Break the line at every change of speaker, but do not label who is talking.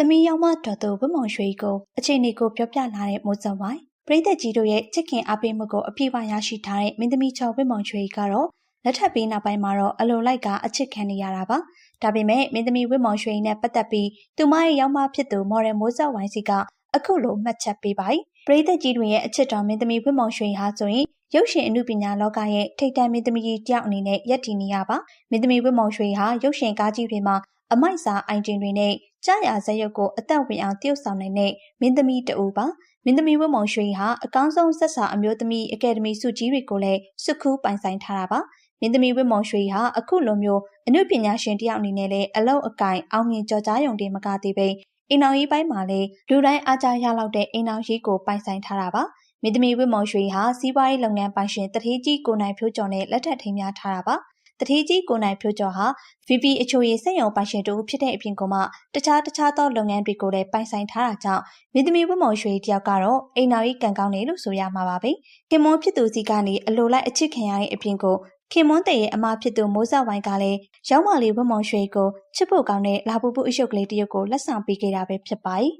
သမီးရောက်မတော်သူဝတ်မောင်ရွှေကိုအခြေအနေကိုပြောပြလာတဲ့မိုးစုံဝိုင်းပရိသတ်ကြီးတို့ရဲ့ချစ်ခင်အားပေးမှုကိုအပြည့်အဝရရှိထားတဲ့မင်းသမီးချော်ဝတ်မောင်ရွှေကတော့လက်ထပ်ပြီးနောက်ပိုင်းမှာတော့အလိုလိုက်ကအချစ်ခံနေရတာပါဒါပေမဲ့မင်းသမီးဝတ်မောင်ရွှေနဲ့ပတ်သက်ပြီးသူမရဲ့ရောက်မဖြစ်သူမော်ရယ်မိုးစောဝိုင်းစီကအခုလိုမှတ်ချက်ပေးပါတယ်ပရိသတ်ကြီးတွေရဲ့အချစ်တော်မင်းသမီးဝတ်မောင်ရွှေဟာဆိုရင်ရုပ်ရှင်အမှုပညာလောကရဲ့ထိပ်တန်းမင်းသမီးကြီးတယောက်အနေနဲ့ယက်တည်နေရပါမင်းသမီးဝတ်မောင်ရွှေဟာရုပ်ရှင်ကားကြီးတွေမှာ အမိုက်စားအိုင်တင်တွေနဲ့ကြားရဇက်ရုပ်ကိုအသက်ဝင်အောင်တည်ဆောက်နိုင်တဲ့မင်းသမီးတဦးပါမင်းသမီးဝတ်မောင်ရွှေဟာအကောင်းဆုံးဆက်စာအမျိုးသမီးအကယ်ဒမီဆုကြီးတွေကိုလည်းစုခူးပိုင်ဆိုင်ထားတာပါမင်းသမီးဝတ်မောင်ရွှေဟာအခုလိုမျိုးအနုပညာရှင်တယောက်အနေနဲ့လည်းအလောက်အကင်အောင်မြင်ကြော်ကြားရုံတည်းမကသေးပဲအိမ်အောင်ရေးပိုင်းမှာလည်းလူတိုင်းအားကြရလောက်တဲ့အိမ်အောင်ရေးကိုပိုင်ဆိုင်ထားတာပါမင်းသမီးဝတ်မောင်ရွှေဟာစီးပွားရေးလုပ်ငန်းပိုင်ရှင်တထေးကြီးကိုနိုင်ဖြိုးကျော်နဲ့လက်ထပ်ထိမ်းများထားတာပါ တတိကြီးကိုနိုင်ဖြိုးကျော်ဟာ VP အချိုရည်စက်ရုံပိုင်ရှင်တူဖြစ်တဲ့အပြင်ကမှတခြားတခြားသောလုပ်ငန်းတွေကိုလည်းပိုင်ဆိုင်ထားတာကြောင့်မင်းသမီးဝတ်မော်ရွှေတယောက်ကတော့အိမ်နောက်ရေးကံကောင်းတယ်လို့ဆိုရမှာပါပဲခင်မွန်းဖြစ်သူစီကနေအလိုလိုက်အချစ်ခံရတဲ့အပြင်ကိုခင်မွန်းတဲ့ရဲ့အမဖြစ်သူမိုးစောဝိုင်းကလည်းရောင်းမလေးဝတ်မောင်ရွှေကိုချစ်ဖို့ကောင်းတဲ့လာပူပူအယုတ်ကလေးတရုတ်ကိုလက်ဆောင်ပေးခဲ့တာပဲဖြစ်ပါတယ်